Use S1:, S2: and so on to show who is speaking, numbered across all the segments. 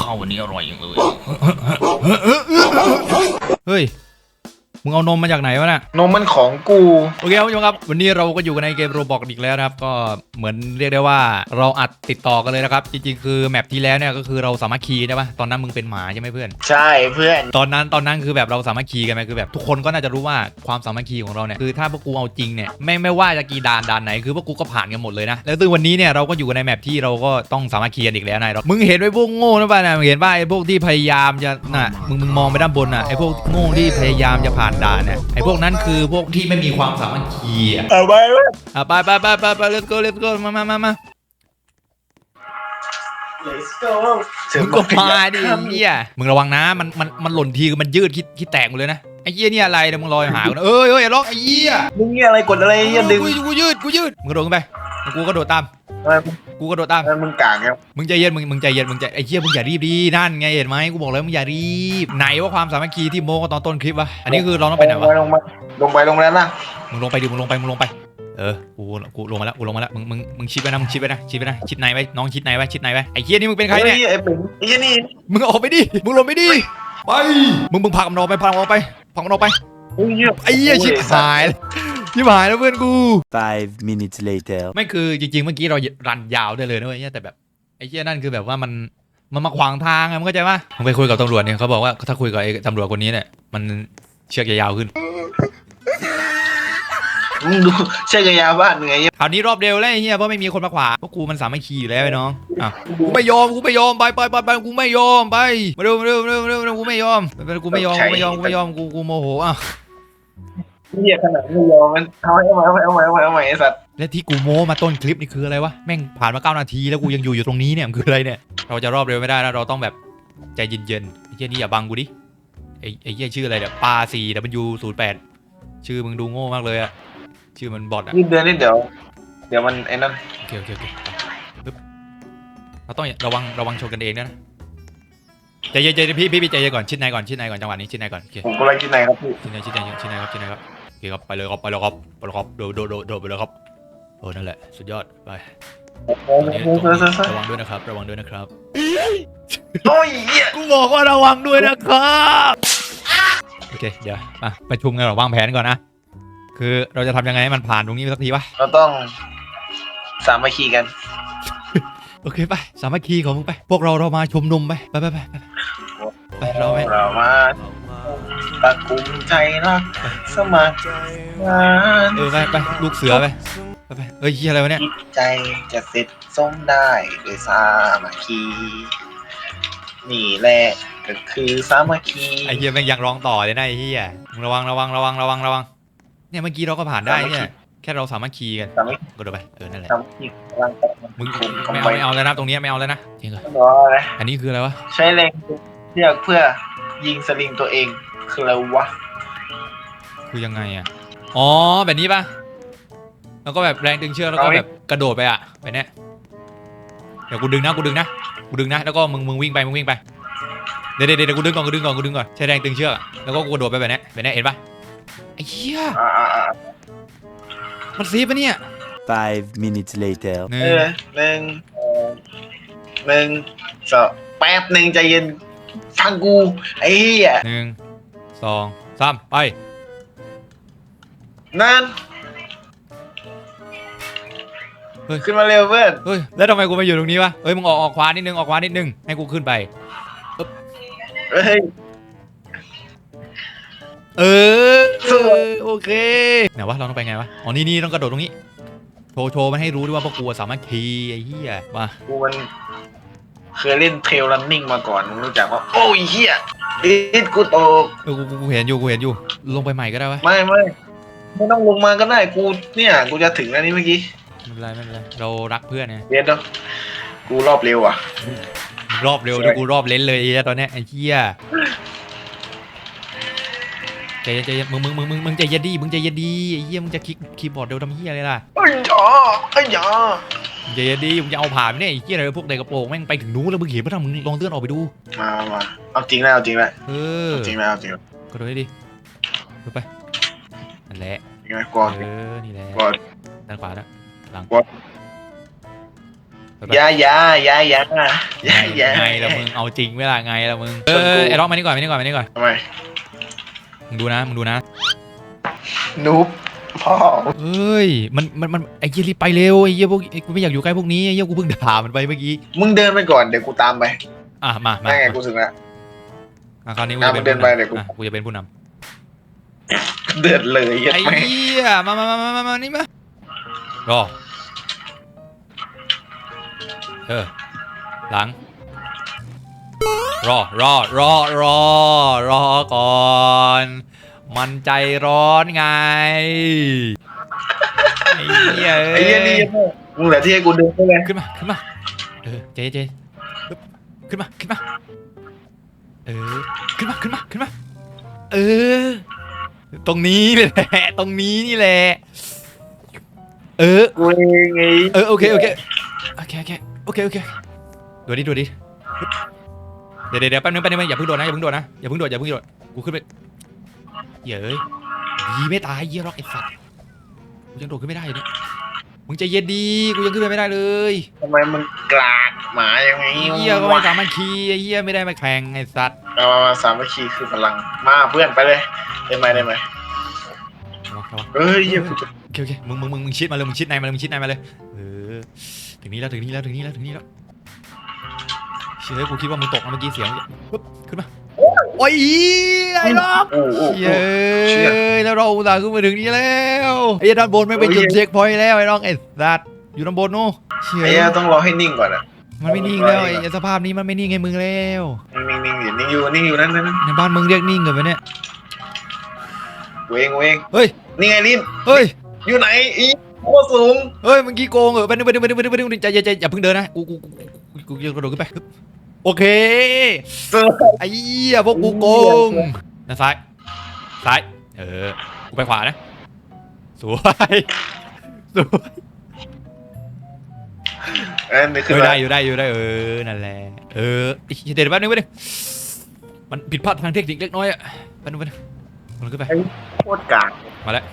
S1: ข้าววันนี้อร่อยอย่างเลย เฮ้ย มึงเอานมมาจากไหนวะน่ะ
S2: นมมันของกู
S1: โอเคครับผู้ชมครับ วันนี้เราก็อยู่กันในเกมโรบอกอีกแล้วนะครับ ก็เหมือนเรียกได้ว่าเราอัดติดต่อกันเลยนะครับ จริงๆ คือแมปที่แล้วเนี่ยก็คือเราสามัคคีใช่ปะตอนนั้นมึงเป็นหมาใช่ไหมเพื่อน
S2: ใช่เพื่อน
S1: ตอนนั้นตอนนั้นคือแบบเราสามัคคีกันไหมคือแบบทุกคนก็น่าจะรู้ว่าความสามัคคีของเราเนี่ยคือถ้าพวกกูเอาจริงเนี่ยไม่ไม่ว่าจะกี่ด่านด่านไหนคือพวกกูก็ผ่านกันหมดเลยนะแล้วซึ่งวันนี้เนี่ยเราก็อยู่กันในแมปที่เราก็ต้องสามัคคีกันอีกแล้วนายเรามึงเห็นไอ้พวกโง่นะป่ะนะมึงเห็นป่ะไอ้พวกที่พยายามจะน่ะมึงมึงมองไปด้านบนน่ะไอ้พวกโง่ที่พยายามจะผ่านด่านเนี่ยไอ้พวกนั้นคือพวกที่ไม่มีความสามัคคีอะ
S2: เอาไปเว้ย
S1: อะไปไปไปไปไป let's go let's go มามามามา
S2: Let's go
S1: มึงก็มาดิไอ้เฮียมึงระวังนะมันมันมันหล่นทีคือมันยืดคิดคิดแตกหมดเลยนะไอ้เฮียนี่อะไรเนี่ยมึงลอยหากูนะเอ้ยเอ้ยอย่าล็อกไอ้เฮีย
S2: มึงเนี่ยอะไรกดอะไรอย่าดึง
S1: กูกูยืดกูยืดมึงกระโดดขึ้นไปกูกระโดดตาม
S2: ทำไม
S1: กูกระโดดตาม
S2: ทำไมมึงกากครับ
S1: มึงใจเย็นมึงมึงใจเย็นมึงใจไอ้เหี้ยมึงอย่ารีบดีนั่นไงเห็นไหมกูบอกแล้วมึงอย่ารีบไหนว่าความสามัคคีที่โมกันตอนต้นคลิปวะอันนี้คือเราต้องไปไหนวะ
S2: ลงไปลงไปลงไปแล้วนะ
S1: มึงลงไปดิมึงลงไปมึงลงไปเออกูกูลงมาแล้วกูลงมาแล้วมึงมึงมึงชิดไว้นะมึงชิดไว้นะชิดไว้นะชิดในไว้น้องชิดในไว้ชิดในไว้ไอ้เหี้ยนี่มึงเป็นใครเนี่ย
S2: ฮ้ไอ้เป็นไอ้เหี้ยนี่
S1: มึงออกไปดิมึงลงไปดิไปมึงมึงผลักมันออกไปผลักมันออกไปผลักมันออกไป
S2: ไอ้เหี้ย
S1: ไอ้เหี้ยชิบหายแล้ว ชิบหายแล้วเพื่อนกู
S3: Five minutes later.
S1: ไม่คือจริงๆ เมื่อกี้เรารันยาวได้เลยนะเว้ยเหี้ยแต่แบบไอ้เหี้ยนั่นคือแบบว่ามันมันมาขวางทางอะมึงเข้าใจปะมึงไปคุยกับตำรวจเนี่ยเขาบอกว่าถ้าคุยกับไอ้ตำรวจคนนี้เนี่ยมันเชือกจะยาวขึ้น
S2: มึงดูใช่กระยาบ้านมึงไงเหี้ย
S1: คราวนี้รอบเดียวแล้วไอ้เหี้ยเพราะไม่มีคนมาขวางเพราะกูมันสามัคคีอยู่แล้วไอ้น้องอะกูไม่ยอมกูไม่ยอมไปไปไปไปกูไม่ยอมไปมาเร็วมาเร็วมาเร็วมาเร็วมาเร็วกูไม่ยอมไปไปกูไม่ยอมกูไม่ยอมกูไม่ยอมกูกูโมโหอะ
S2: เหี้ยขนาดไม่ยอมมันเอาไว้เอาไว้เอาไว้เอาไว้เอาไว้ไอ้สัตว์
S1: และที่กูโม้มาต้นคลิปนี่คืออะไรวะ แม่งผ่านมาเก้านาทีแล้วกูยังอยู่อยู่ตรงนี้เนี่ยมันคืออะไรเนี่ย เราจะรอบเร็วไม่ได้นะเราต้องแบบใจเย็นๆไอ้เหี้ยนี่อย่าบังกูดิ ไอ้ไอ้เหี้ยชื่ออะไรเนี่ยปาสี่ W ศูนย์แปดชื่อมึงดูโง่มากเลยอะชื่อมันบอทอะ
S2: นี่เดือนนี่เดี๋ยว เดี๋ยวมันไอ้นั่น
S1: โอเคโอเคโอเคไปปึ๊บเราต้องระวังระวังชนกันเองด้วยนะใจเย็นใจเย็นพี่พี่พี่ใจเย็นก่อนชิดในก่อนชิดในก่อนจังหวะนี้ชิดในก่อนโอเค
S2: ผมก็ไล่ที่ไหนครับพี่
S1: ชิดในชิดในชิดในครับชิดในครับโอ เคครับไปเลยครับไปเลยครับไปเลยครับโดดโดดโดดโดดไปเลยครับโอ้นั่นแหละสุดยอดไป
S2: โอ้ยโอ้ยโอ้ยโอ้ยโอ้ย
S1: ระวังด้วยนะครับ ระวังด้วยนะครับ
S2: โอ้ยเหี้ย
S1: กูบอกว่าระวังด้วยนะครับโอเคเดี๋ยวมาประชุมกันก่อนวางแผนก่อนนะคือเราจะทำยังไงให้มันผ่านตรงนี้ไปสักทีวะ
S2: เราต้องสามัคคีกัน
S1: โอเคไปสามัคคีของมึงไป พวกเราเรามาชมนุมไปไปไปไปไปไปเราไป
S2: เรามา ตะกุมใจรักสมัครงาน
S1: เออไปไปลูกเสือไปไปไปเฮ้ยเฮียอะไรวะเนี่ย
S2: จิตใจจะเสร็จสมได้ด้วยสามัคคีนี่แหละก็คือสามัคคี
S1: ไอ้เฮียแม่งยังร้องต่อเลยนะไอ้เฮียมึงระวังระวังระวังระวังระวังเนี่ยเมื่อกี้เราก็ผ่านได้เนี่ยแค่เราสามัคคีกัน
S2: สามัคคี
S1: กดลงไปเออนั่นแหละ
S2: สามัคคีกำลังจะ
S1: มึง
S2: คุม
S1: ไม่
S2: ทำ
S1: เอา
S2: ไม
S1: ไม่เอาแล้วนะตรงนี้ไม่เอาแล้วนะจริงเหรอ
S2: รออะไร
S1: อันนี้คืออะไรวะ
S2: ใช้แรงเชือกเพื่อยิงสลิงตัวเอง คืออะไรวะ
S1: คือยังไงอะ อ๋อแบบนี้ป่ะแล้วก็แบบแรงดึงเชือกแล้วก็แบบกระโดดไปอะแบบเนี้ยเดี๋ยวกูดึงนะกูดึงนะกูดึงนะแล้วก็มึงมึงวิ่งไปมึงวิ่งไปเดี๋ยวเดี๋ยวเดี๋ยวกูดึงก่อนกูดึงก่อนกูดึงก่อนใช้แรงดึงเชือกอะแล้วก็กูกระโดดไปแบบเนี้ยแบบเนี้ยเห็นป่ะไอ้เหี้ย
S2: อ่าอ่าอ่า
S1: มันซีฟปะเนี่ย
S3: Five minutes later.
S1: หนึ่
S2: เองอหนึ่งสองหนึ่งสองแป๊บหนึ่งใจเย็นฟังกูไอ้เหี้ย
S1: หนึ่ง สองสามไป
S2: นั่น
S1: เฮ้ย
S2: ขึ้นมาเร็วเพื่อน
S1: เฮ้ย แล้วทำไมกูมาอยู่ตรงนี้วะ เฮ้ย มึงออกออกขวานิดนึง ออกขวานิดนึง ให้กูขึ้นไป
S2: เฮ้ย
S1: เออ
S2: สวย
S1: โอเคไหนวะเราต้องไปไงวะ อ๋อ นี่นี่ต้องกระโดดตรงนี้ โชว์โชว์มันให้รู้ด้วยว่าพวกกูอะสามัคคีไอ้เหี้ยมา
S2: กูมันเคยเล่นเทรลรันนิ่งมาก่อนมึงรู้จักว่า โอ้ยเหี้ย ดิดกูตก
S1: เออกูกูกูเห็นอยู่กูเห็นอยู่ ลงไปใหม่ก็ได้วะ
S2: ไม่ไม่ไม่ต้องลงมาก็ได้กูเนี่ยกูจะถึงแล้วนี่เมื่อกี้
S1: ไม่เป็นไรไม่เป็นไรเรารักเพื่อนไง
S2: เรียนเนาะกูรอบเร็วอะ
S1: รอบเร็ว
S2: ใช่
S1: ด้วยกูรอบเล่นเลยไอ้เหี้ยตอนเนี้ยไอ้เหี้ยใจเย็นใจเย็นมึงมึงมึงมึงมึงใจเย็นดีมึงใจเย็นดีไอ้เหี้ยมึงจะคลิกคีย์บอร์ดเร็วทำเหี้ยอะไรล่ะ
S2: ไอ้ยาไอ้ยา
S1: มึงใจเย็นดีมึงจะเอาผ่านไหมเนี่ยไอ้เหี้ยอะไรพวกเด็กกระโปรงแม่งไปถึงนู้นแล้วมึงเห็นปะทำมึงลองเลื่อนออกไปดู
S2: มามาเอาจริงแล้วเอาจริงแล้ว
S1: เออ
S2: เอาจริงแล้วเอาจริงแล้ว
S1: กระโดดได้ดิดูไปนั่นแหละ
S2: ยังไงก่อน
S1: เออนี่แหละ
S2: ก่อน
S1: ด้านขวานะหลัง
S2: กด
S1: ไปไป
S2: อยาอยาอยาอยาอยาอยา
S1: ไงละมึงเอาจริงเวลาไงละมึงเออไอ้ล็อกมานี่ก่อนมานี่ก่อนมานี่ก่อน
S2: ทำไม
S1: มึงดูนะมึงดูนะ
S2: นูบ พ่อ
S1: เอ้ยมันมันมันไอ้เหี้ยรีบไปเร็วไอ้เหี้ยพวกไอ้กูไม่อยากอยู่ใกล้พวกนี้ไอ้เหี้ยกูเพิ่งด่ามันไปเมื่อกี้
S2: มึงเดินไปก่อนเดี๋ยวกูตามไป
S1: อะมามา
S2: ได้ไงกูถึงละ
S1: อะคราวนี้กู
S2: อะ
S1: จะเป็น
S2: มึงเดิน
S1: ผู้
S2: ไป
S1: นำ
S2: เดี๋ยวกู
S1: อะกูจะเป็นผู้น
S2: เดินเลยำยัด
S1: ไอ้
S2: ไม่
S1: เหี้ยมามามามามามานี่มารอเออหลัง รอรอรอรอรอก่อน มันใจร้อนไง ไอ้เหี้ย
S2: ไอ้เหี้ยนี่มึงเหลือที่ให้กูเดินไปเลย
S1: ขึ้นมาขึ้นมา เออเจเจปึ๊บขึ้นมาขึ้นมา เออขึ้นมาขึ้นมาขึ้นมา เออ ตรงนี้เลยแหละ ตรงนี้นี่แหละ เออ
S2: กูเองไง
S1: เออโอเคโอเคโอเคโอเคโอเคโอเคดูดิดูดิเดี๋ยวเดี๋ยวเดี๋ยวแป๊บนึงแป๊บนึงอย่าเพิ่งโดดนะอย่าเพิ่งโดดนะอย่าเพิ่งโดดอย่าเพิ่งโดดกูขึ้นไป เย้ยดีไม่ตายเยี่ยร็อกไอ้สัตว์กูยังโดดขึ้นไม่ได้อยู่นี่มึงใจเย็นดีกูยังขึ้นไปไม่ได้เลย
S2: ทำไมมึงกลากหมาอย่างไง
S1: ไอ้เหี้ยก็ไม่สามัคคีไอ้เหี้ยไม่ได้มาแข่งไอ้สัตว์
S2: เอามามาสามัคคีคือพลังมาเพื่อนไปเลย ได้ไหมได้ไหม
S1: เอาเอา
S2: เอ้ยเหี้ยกูจะ
S1: โอเคโอเคมึงมึงมึงมึงชิดมาเลยมึงชิดในมาเลยมึงชิดในมาเลยเออถึงนี้แล้วถึงนี้แล้วถึงนี้แล้วถึงนี้แล้วเชื่อกูคิดว่ามึงตกนะเมื่อกี้เสียงปุ๊บขึ้นมา โอ้ยไอ้ล็อก
S2: โอ้โห
S1: เย้ยแล้วเราอุตส่าห์ขึ้นมาถึงนี้แล้วไอ้ด้านบนไม่เป็นจุดเช็คพอยต์แล้วไอ้น้องไอ้สัตว์อยู่ด้านบนนู้นเชื่
S2: ไอ้เหี้ยต้องรอให้นิ่งก่อนอะ
S1: มันไม่นิ่งแล้วไอ้สภาพนี้มันไม่นิ่งไงมึงแล้ว
S2: นิ่งนิ่งอยู่นิ่งอยู่นิ่งอยู่นั่นนั่นนั่น
S1: ในบ้านมึงเรียกนิ่งกันไหมเนี่ย
S2: กูเองกูเอง
S1: เฮ้ย
S2: นี่ไงลิน
S1: เฮ้ย
S2: อยู่ไหนอีโคตรสูง
S1: เฮ้ยเมื่อกี้โกงเหรอไปนึงไปนึงไปนึงไปนึงไปนึงใจเย็นใจอย่าเพิ่งเดินนะกูกูกูกูกูยังกระโดดขึ้นไปฮึบ โอเค
S2: เจอ
S1: ไอ้เหี้ยพวกกูโกงด้านซ้าย ซ้าย เออ กูไปขวานะ สวย สวย
S2: เอ้ยนี่
S1: เอ
S2: คือ
S1: อ
S2: อะไร
S1: ได้อยู่ได้อยู่ได้เออ นั่นแหละ เออไอ้เดี๋ยวแป๊บนึงแป๊บนึงมันผิดพลาดทางเทคนิคเล็กน้อยอะแป๊บนึงแป๊บนึงมันขึ้นไป
S2: โคตรกาก
S1: มาแล้ว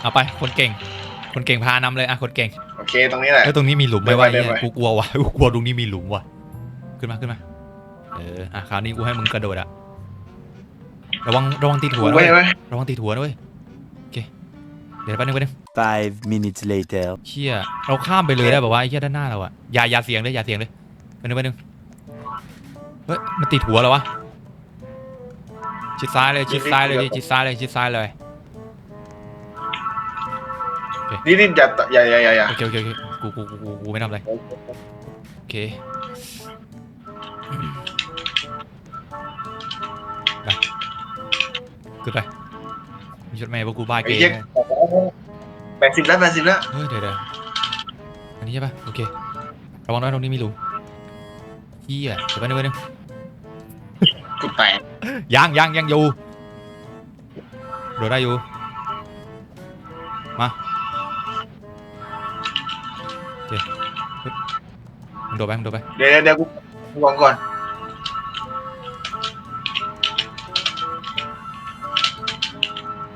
S1: เอาไป คนเก่ง คนเก่งพานำเลยอะ คนเก่ง
S2: โอเค ตรงนี้แหละ
S1: แล้วตรงนี้มีหลุมไหมวะ
S2: ได้
S1: ไอ้
S2: ไหม
S1: เหี้ยกูกลัวว่ะกูกลัวตรงนี้มีหลุมว่ะ ขึ้นมาขึ้นมา เอออะคราวนี้กูให้มึงกระโดดอะระวังระวังตีหัว
S2: กู
S1: นะ
S2: ไม่
S1: เว้ย
S2: ไหม
S1: ระวังตีหัวนะเว้ยโอเค เดี๋ยวแป๊บนึงแป๊บนึง
S3: Five minutes later.
S1: เชี่ยเราข้ามไปเลยได้แบบว่าวะไอ้เชี่ยด้านหน้าเราอะอย่าอย่าเสียงเลยอย่าเสียงเลยแป๊บนึงแป๊บนึง เฮ้ยมันติดหัวแล้ววะ ชิดซ้ายเลยชิดซ้ายเลยดิชิดซ้ายเลยชิดซ้ายเลย
S2: นี่นี่อย่าอย่าอย่าอย่าอย่า
S1: โอเคโอเคโอเคกูกูกูกูกูไม่ทำอะไร โอเค ขึ้นไปมีชุดแม่พวกกูบ้า
S2: ไอ้
S1: เกย์
S2: เหี้ย
S1: แน่
S2: แปดสิบแล้วแปดสิบแล้ว
S1: เฮ้ยเดี๋ยวเดี๋ยวอันนี้ใช่ปะโอเคระวังด้วยตรงนี้มีหลุมเฮียเดี๋ยวไปบนึงไปบนึง
S2: กูแตก
S1: ยังยังยังอยู่โดดได้อยู่มาโอเคปึ๊บมึงโดดไปมึงโดดไป
S2: เดี๋ยวเดี๋ยวเดี๋ยวกูกูวางก่อน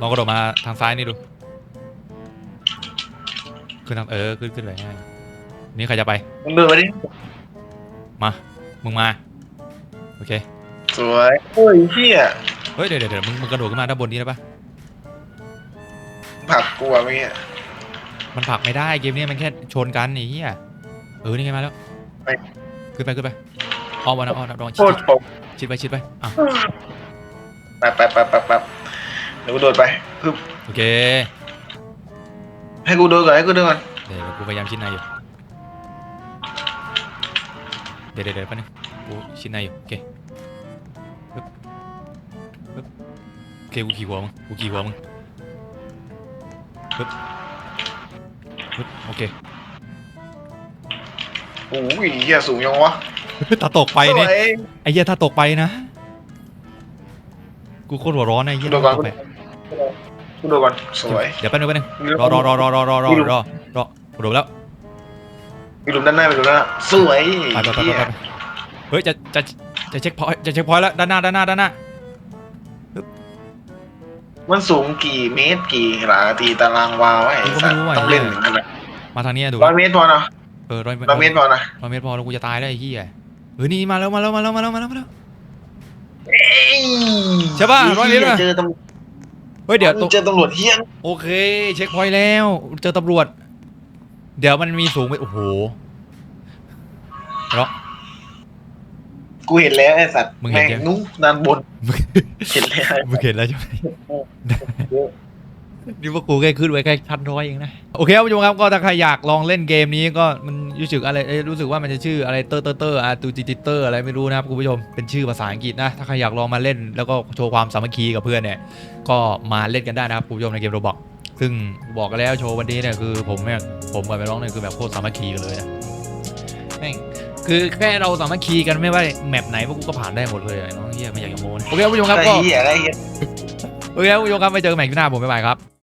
S1: ลองกระโดดมาทางซ้ายนี่ดูขึ้นทางเออขึ้นขึ้นไปง่ายนี่ใครจะไป
S2: มึงเดินมาดิ
S1: มึงมา โอเค
S2: สวยโอ้ยเหี้ย
S1: เฮ้ยเดี๋ยวเดี๋ยวเดี๋ยวมึงมึงกระโดดขึ้นมาด้านบนนี้ได้ปะ
S2: ผลักกูอะเมื่อกี้
S1: มันผลักไม่ได้เกมนี้มันแค่ชนกันไอ้เหี้ยเออนี่ไงมาแล้ว ขึ้นไปขึ้นไปอ้อมมานะอ้อมนะลอง
S2: โค
S1: ชิด
S2: ตรตก
S1: ชิดไปชิดไปอะ
S2: แป๊บแป๊บแป๊บแป๊บแป๊บ เดี๋ยวกูโดดไปปึ๊บ
S1: โอเค
S2: ให้กูโดดก่อนให้กูโดดก่อน
S1: เดี๋ยวกูพยายามชิดในอยู่ เดี๋ยวเดี๋ยวเดี๋ยวแป๊บนึงกูชิดในอยู่โอเคปึ๊บปึ๊บโอเคกูขี่หัวมึงกูขี่หัวมึงปึ๊บปึ๊บโอเค
S2: โอ้ยเหี้ยสูงยังวะ
S1: ถ้าตกไปเนี่ย
S2: สวย
S1: ไอ้เหี้ยถ้าตกไปนะ กูโคตรหัวร้อนนะไอ้เหี้ย
S2: โดดก่อน
S1: ตกไป
S2: กูโดดก่อนสวย
S1: เดี๋ยวแป๊บนึงแป๊บนึงรอรอรอรอรอรอรอรอรอกูโดดแล้ว
S2: มีหลุมด้านหน้ามีหลุมด้านหน้าสวย
S1: ไปไปไปไป
S2: เหี้ย
S1: ไปเฮ้ยจะจะจะเช็คพอยต์จะเช็คพอยต์แล้วด้านหน้าด้านหน้าด้านหน้า
S2: มันสูงกี่เมตรกี่หลาตีตารางวาไว้ไอ้สัตว์ต้องเล่นถึงขนาด
S1: มาทางนี้ดู
S2: ร้อยเมตรพอเนาะ
S1: เออร้อยเมตร
S2: เราเมตรพอนะ
S1: ร้อยเมตรพอแล้วกูจะตายแล้วไอ้เหี้ยเออนี่มาแล้วมาแล้วมาแล้วมาแล้วมาแล้วมาแล้วใช่ปะร้อยเมตรปะ
S2: เจอตำรวจ
S1: เฮ้ยเดี๋ยวตรง
S2: เจอตำรวจเฮี้ยน
S1: โอเค เช็คพอยต์แล้ว เจอตำรวจ เดี๋ยวมันมีสูงไปโอ้โหแล้ว
S2: กูเห็นแล้วไอ้สัตว์
S1: มึงเห็น
S2: แม่
S1: ยัง
S2: งนู้นด้านบน เห็นแล้ว
S1: มึงเห็นแล้วใช่ไหม นี่พวกกูแค่ขึ้นไว้แค่ชั้นร้อยเองนะ โอเคครับผู้ชมครับก็ถ้าใครอยากลองเล่นเกมนี้ก็มันรู้สึกอะไรรู้สึกว่ามันจะชื่ออะไรเตอร์เตอร์เตอร์อะตูจิติเตอร์อะไรไม่รู้นะครับคุณผู้ชมเป็นชื่อภาษาอังกฤษนะ ถ้าใครอยากลองมาเล่นแล้วก็โชว์ความสามัคคีกับเพื่อนเนี่ย ก็มาเล่นกันได้นะครับคุณผู้ชมในเกมโรบอกซึ่งบอกกันแล้วโชว์วันนี้เนี่ยคือผมเนี่ยผมกับไปร้องเนี่ยคือแบบโคตรสามัคคีกันเลยนะแม่งคือแค่เราสามัคคีกันไม่ว่าแมปไหนพวกกูก็ผ่านได้หมดเลยไอ้น้องเฮียไม่อยากจะโม้นโอเคครับผู้ชมครับ
S2: ไอ้
S1: ก็ โอเคครับผู้ชมครับไปเจอกันใหม่คลิปหน้าผมบ๊ายบายครับ